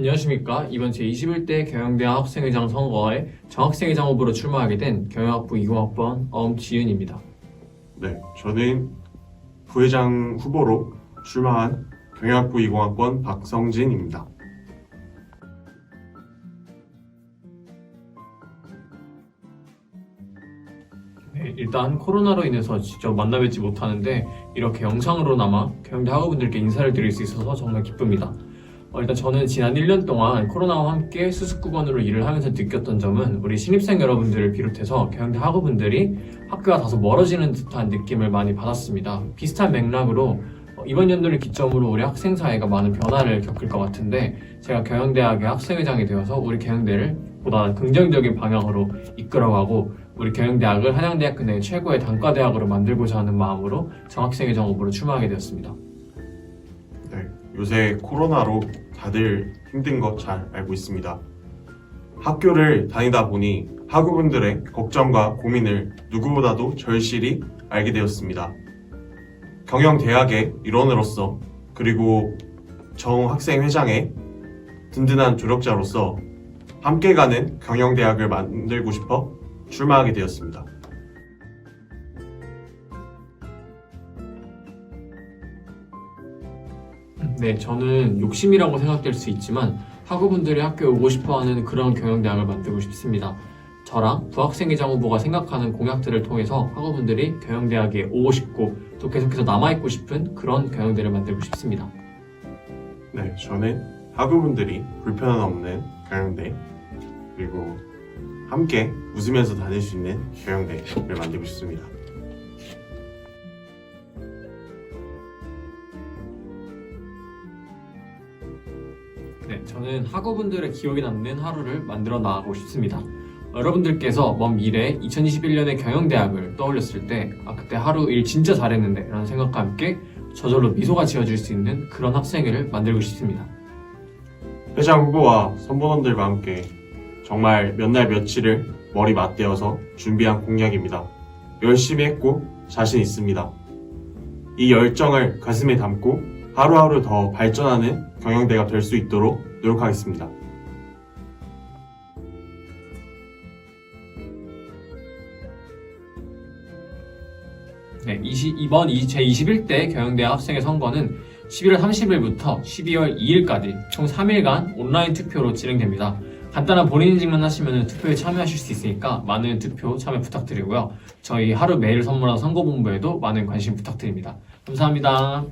안녕하십니까. 이번 제21대 경영대학 학생회장 선거에 정학생회장 후보로 출마하게 된 경영학부 20학번 엄지은입니다. 네, 저는 부회장 후보로 출마한 경영학부 20학번 박성진입니다. 네, 일단 코로나로 인해서 직접 만나 뵙지 못하는데 이렇게 영상으로나마 경영대 학우분들께 인사를 드릴 수 있어서 정말 기쁩니다. 어, 일단 저는 지난 1년 동안 코로나와 함께 수습구건으로 일을 하면서 느꼈던 점은 우리 신입생 여러분들을 비롯해서 경영대 학우분들이 학교가 다소 멀어지는 듯한 느낌을 많이 받았습니다. 비슷한 맥락으로 어, 이번 연도를 기점으로 우리 학생 사회가 많은 변화를 겪을 것 같은데 제가 경영대학의 학생회장이 되어서 우리 경영대를 보다 긍정적인 방향으로 이끌어가고 우리 경영대학을 한양대학교 내 최고의 단과대학으로 만들고자 하는 마음으로 정학생회장 후보로 출마하게 되었습니다. 네, 요새 코로나로 다들 힘든 거 잘 알고 있습니다. 학교를 다니다 보니 학우분들의 걱정과 고민을 누구보다도 절실히 알게 되었습니다. 경영대학의 일원으로서 그리고 정학생회장의 든든한 조력자로서 함께 가는 경영대학을 만들고 싶어 출마하게 되었습니다. 네, 저는 욕심이라고 생각될 수 있지만 학우분들이 학교에 오고 싶어하는 그런 경영대학을 만들고 싶습니다. 저랑 부학생회장 후보가 생각하는 공약들을 통해서 학우분들이 경영대학에 오고 싶고 또 계속해서 남아있고 싶은 그런 경영대를 만들고 싶습니다. 네, 저는 학우분들이 불편 없는 경영대 그리고 함께 웃으면서 다닐 수 있는 경영대를 만들고 싶습니다. 네, 저는 학우분들의 기억에 남는 하루를 만들어 나가고 싶습니다. 여러분들께서 먼 미래 2021년의 경영대학을 떠올렸을 때, 아, 그때 하루 일 진짜 잘했는데, 라는 생각과 함께 저절로 미소가 지어질 수 있는 그런 학생회를 만들고 싶습니다. 회장 후보와 선보원들과 함께 정말 몇 날 며칠을 머리 맞대어서 준비한 공약입니다. 열심히 했고 자신 있습니다. 이 열정을 가슴에 담고 하루하루 더 발전하는 경영대가 될 수 있도록 노력하겠습니다. 네, 20, 이번 제21대 경영대학 학생회 선거는 11월 30일부터 12월 2일까지 총 3일간 온라인 투표로 진행됩니다. 간단한 본인 인증만 하시면 투표에 참여하실 수 있으니까 많은 투표 참여 부탁드리고요. 저희 하루 메일 선물한 선거본부에도 많은 관심 부탁드립니다. 감사합니다.